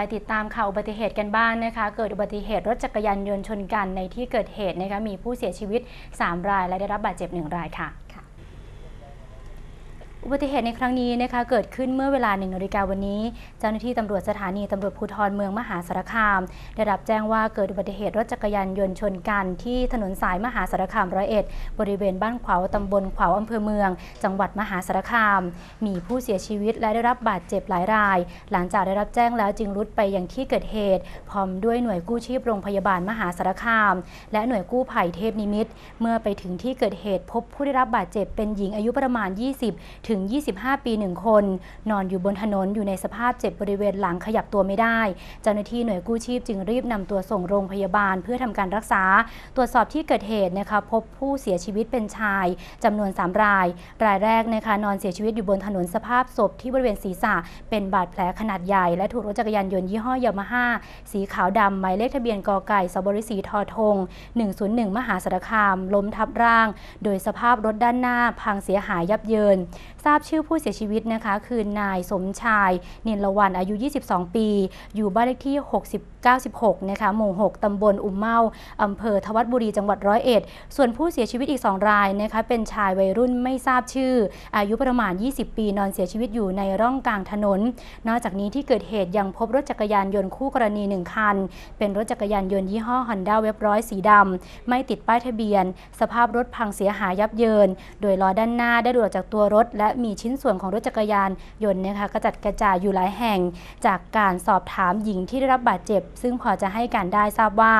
ไปติดตามข่าวอุบัติเหตุกันบ้างนะคะ เกิดอุบัติเหตุรถจักรยานยนต์ชนกันในที่เกิดเหตุนะคะมีผู้เสียชีวิต 3 รายและได้รับบาดเจ็บ 1 รายค่ะ อุบัติเหตุในครั้งนี้นะคะเกิดขึ้นเมื่อเวลาหนึ่งนาฬิกาวันนี้ เจ้าหน้าที่ตำรวจสถานีตำรวจภูธรเมืองมหาสารคาม ได้รับแจ้งว่าเกิดอุบัติเหตุรถจักรยานยนต์ชนกันที่ถนนสายมหาสารคามร้อยเอ็ดบริเวณบ้านขวาวตำบลขวาวอำเภอเมือง จังหวัดมหาสารคาม มีผู้เสียชีวิตและได้รับบาดเจ็บหลายราย หลังจากได้รับแจ้งแล้วจึงรุดไปยังที่เกิดเหตุ พร้อมด้วยหน่วยกู้ชีพโรงพยาบาลมหาสารคาม และหน่วยกู้ภัยเทพนิมิตเมื่อไปถึงที่เกิดเหตุพบผู้ได้รับบาดเจ็บเป็นหญิงอายุประมาณ 20 ถึง25 ปีหนึ่งคน นอนอยู่บนถนนอยู่ในสภาพเจ็บบริเวณหลังขยับตัวไม่ได้ เจ้าหน้าที่หน่วยกู้ชีพจึงรีบนำตัวส่งโรงพยาบาลเพื่อทำการรักษา ตรวจสอบที่เกิดเหตุนะคะพบผู้เสียชีวิตเป็นชายจำนวน 3 ราย รายแรกนะคะนอนเสียชีวิตอยู่บนถนนสภาพศพที่บริเวณศีรษะ เป็นบาดแผลขนาดใหญ่และถูกรถจักรยานยนต์ยี่ห้อยามาฮ่าสีขาวดำหมายเลขทะเบียนกไก่สบริสีทอทง 101 มหาสารคาม ล้มทับร่าง โดยสภาพรถด้านหน้าพังเสียหายยับเยินราบชื่อผู้เสียชีวิตนะคะ คือนายสมชายเนียนละวันอายุ 22 ปี อยู่บ้านเลขที่ 60 96 นะคะ หมู่ 6 ตำบลอุ่มเมาอำเภอทวัดบุรี จังหวัดร้อยเอ็ด ส่วนผู้เสียชีวิตอีก 2 รายนะคะ เป็นชายวัยรุ่นไม่ทราบชื่อ อายุประมาณ 20 ปี นอนเสียชีวิตอยู่ในร่องกลางถนน นอกจากนี้ที่เกิดเหตุยังพบรถจักรยานยนต์คู่กรณี 1 คัน เป็นรถจักรยานยนต์ยี่ห้อ Honda เว็บร้อยสีดำ ไม่ติดป้ายทะเบียน สภาพรถพังเสียหายยับเยิน โดยล้อด้านหน้าได้หลุดจากตัวรถ และมีชิ้นส่วนของรถจักรยานยนต์นะคะกระจัดกระจายอยู่หลายแห่ง จากการสอบถามหญิงที่ได้รับบาดเจ็บ ซึ่งพอจะให้การได้ทราบว่า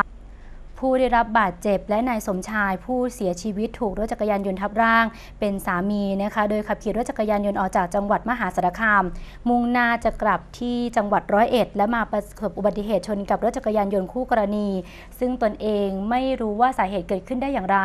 ผู้ได้รับบาดเจ็บ และนายสมชายผู้เสียชีวิตถูกรถจักรยานยนต์ทับร่าง เป็นสามีนะคะ โดยขับขี่รถจักรยานยนต์ออกจากจังหวัดมหาสารคาม มุ่งหน้าจะกลับที่จังหวัดร้อยเอ็ด และมาประสบอุบัติเหตุชนกับรถจักรยานยนต์คู่กรณี ซึ่งตนเองไม่รู้ว่าสาเหตุเกิดขึ้นได้อย่างไร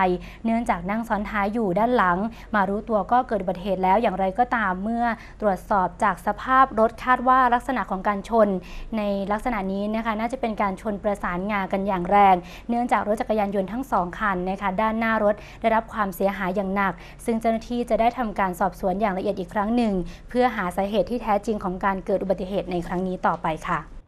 เนื่องจากนั่งซ้อนท้ายอยู่ด้านหลัง มารู้ตัวก็เกิดอุบัติเหตุแล้วอย่างไรก็ตามเมื่อตรวจสอบจากสภาพรถคาดว่าลักษณะของการชน ในลักษณะนี้นะคะน่าจะเป็นการชนประสานงากันอย่างแรง เนื่องจากรถจักรยานยนต์ทั้งสองคันนะคะด้านหน้ารถได้รับความเสียหายอย่างหนัก ซึ่งเจ้าหน้าที่จะได้ทำการสอบสวนอย่างละเอียดอีกครั้งหนึ่ง เพื่อหาสาเหตุที่แท้จริงของการเกิดอุบัติเหตุในครั้งนี้ต่อไปค่ะ